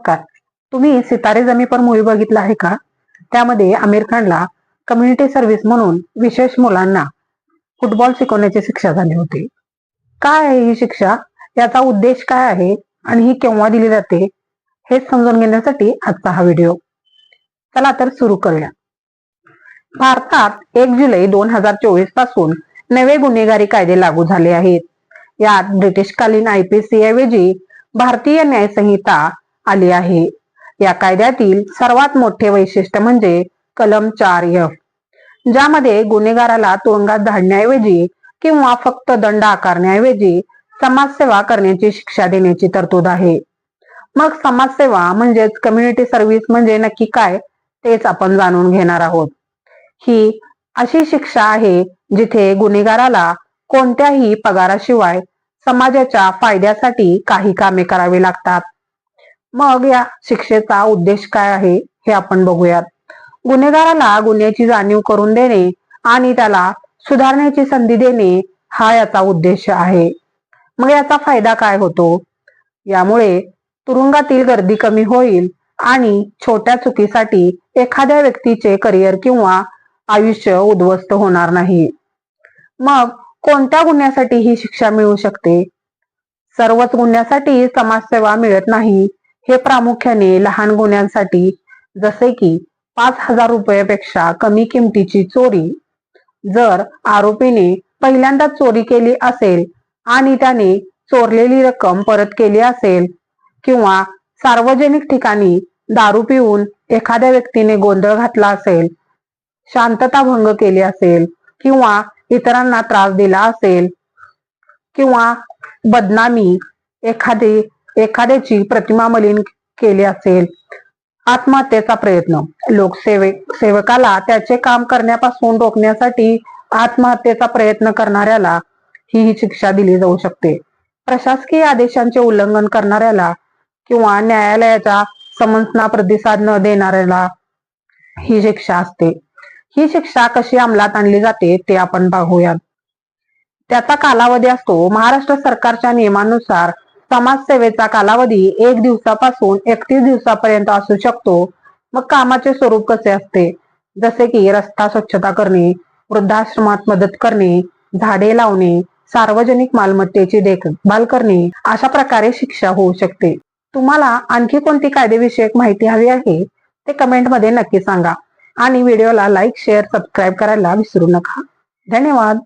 नमस्कार तुम्ही सितारे जमी पर मूवी बघितला आहे का? त्यामध्ये आमिर खानला कम्युनिटी सर्व्हिस म्हणून विशेष मुलांना फुटबॉल शिकवण्याची शिक्षा झाली होती. काय आहे ही शिक्षा? याचा उद्देश काय आहे? आणि ही केव्हा दिली जाते? हे समजून घेण्यासाठी आजचा हा व्हिडिओ चला तर सुरू करूया. भारतात एक जुलै दोन हजार चोवीसपासून नवे गुन्हेगारी कायदे लागू झाले आहेत. यात ब्रिटिशकालीन आयपीसी ऐवजी भारतीय न्यायसंहिता आली आहे. या कायद्यातील सर्वात मोठे वैशिष्ट्य म्हणजे कलम चार एफ ज्यामध्ये गुन्हेगाराला तुरुंगात धाडण्याऐवजी किंवा फक्त दंड आकारण्याऐवजी समाजसेवा करण्याची शिक्षा देण्याची तरतूद आहे. मग समाजसेवा म्हणजेच कम्युनिटी सर्व्हिस म्हणजे नक्की काय तेच आपण जाणून घेणार आहोत. ही अशी शिक्षा आहे जिथे गुन्हेगाराला कोणत्याही पगाराशिवाय समाजाच्या फायद्यासाठी काही कामे करावी लागतात. मग या शिक्षेचा उद्देश काय आहे हे आपण बघूयात. गुन्हेगाराला गुन्ह्याची जाणीव करून देणे आणि त्याला सुधारण्याची संधी देणे हा याचा उद्देश आहे. मग याचा फायदा काय होतो? यामुळे तुरुंगातील गर्दी कमी होईल आणि छोट्या चुकीसाठी एखाद्या व्यक्तीचे करिअर किंवा आयुष्य उद्ध्वस्त होणार नाही. मग कोणत्या गुन्ह्यासाठी ही शिक्षा मिळू शकते? सर्वच गुन्ह्यासाठी समाजसेवा मिळत नाही हे प्रामुख्याने लहान गुन्ह्यांसाठी जसे की पाच हजार रुपयापेक्षा कमी किमतीची चोरी. जर आरोपीने पहिल्यांदा चोरी केली असेल आणि त्याने चोरलेली रक्कम परत केली असेल किंवा सार्वजनिक ठिकाणी दारू पिऊन एखाद्या व्यक्तीने गोंधळ घातला असेल शांतता भंग केली असेल किंवा इतरांना त्रास दिला असेल किंवा बदनामी एखादी एखाद्याची प्रतिमा मलिन केली असेल आत्महत्येचा प्रयत्न. लोकसेवे सेवकाला त्याचे काम करण्यापासून रोखण्यासाठी आत्महत्येचा प्रयत्न करणाऱ्याला ही ही शिक्षा दिली जाऊ शकते. प्रशासकीय आदेशांचे उल्लंघन करणाऱ्याला किंवा न्यायालयाच्या समन्सना प्रतिसाद न देणाऱ्याला ही शिक्षा असते. ही शिक्षा कशी अंमलात आणली जाते ते आपण पाहूयात. त्याचा कालावधी असतो. महाराष्ट्र सरकारच्या नियमानुसार समाजसेवेचा कालावधी एक दिवसापासून एकतीस दिवसापर्यंत असू शकतो. मग कामाचे स्वरूप कसे असते? जसे की रस्ता स्वच्छता करणे वृद्धाश्रमात मदत करणे झाडे लावणे सार्वजनिक मालमत्तेची देखभाल करणे अशा प्रकारे शिक्षा होऊ शकते. तुम्हाला आणखी कोणती कायदेविषयक माहिती हवी आहे? ते कमेंटमध्ये नक्की सांगा. आणि व्हिडिओला लाईक शेअर सबस्क्राईब करायला विसरू नका. धन्यवाद.